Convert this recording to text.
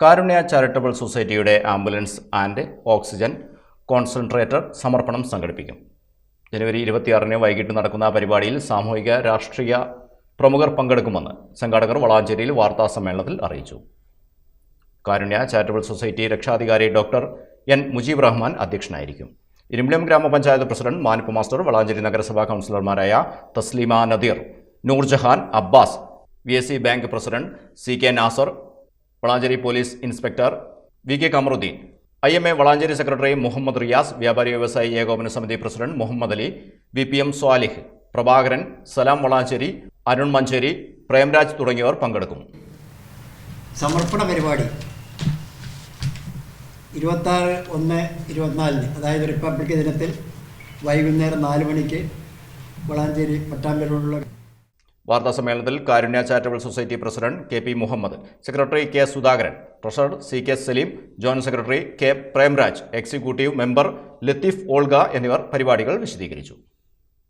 കാരുണ്യ charitable സൊസൈറ്റിയുടെ ambulance and oxygen concentrator സമർപ്പണം സംഘടിപ്പിക്കും. ജനുവരി ഇരുപത്തിയാറിന് വൈകിട്ട് നടക്കുന്ന പരിപാടിയിൽ സാമൂഹിക രാഷ്ട്രീയ പ്രമുഖർ പങ്കെടുക്കുമെന്ന് സംഘാടകർ വളാഞ്ചേരിയിൽ വാർത്താ സമ്മേളനത്തിൽ അറിയിച്ചു. കാരുണ്യ ചാരിറ്റബിൾ സൊസൈറ്റി രക്ഷാധികാരി ഡോക്ടർ എൻ മുജീബ് റഹ്മാൻ അധ്യക്ഷനായിരിക്കും. ഇരുമ്പിലം ഗ്രാമപഞ്ചായത്ത് പ്രസിഡന്റ് മാനിപ്പ് മാസ്റ്റർ വളാഞ്ചേരി നഗരസഭാ കൗൺസിലർമാരായ Thasleema Nadeer Noorjahan Abbas V bank president C K Nasar Valanchery police inspector V K Kamaruddeen. I M A Valanchery secretary Muhammad Riyas വ്യാപാരി വ്യവസായി ഏകോപന സമിതി president Muhammad Ali V P M Swalih Prabhakaran Salam Valanchery Arun Manjeri Premraj തുടങ്ങിയവർ പങ്കെടുക്കും. സമർപ്പണ പരിപാടി ഇരുപത്താറ് ഒന്ന് ഇരുപത്തിനാലിന് അതായത് റിപ്പബ്ലിക് ദിനത്തിൽ വൈകുന്നേരം നാല് മണിക്ക് വളാഞ്ചേരി പട്ടാമ്പലൂരിലുള്ള വാർത്താ സമ്മേളനത്തിൽ Karunya charitable society president K P Muhammad secretary K Sudhakaran treasurer C K Saleem joint secretary K Premraj executive member Latheef Olga എന്നിവർ പരിപാടികൾ വിശദീകരിച്ചു.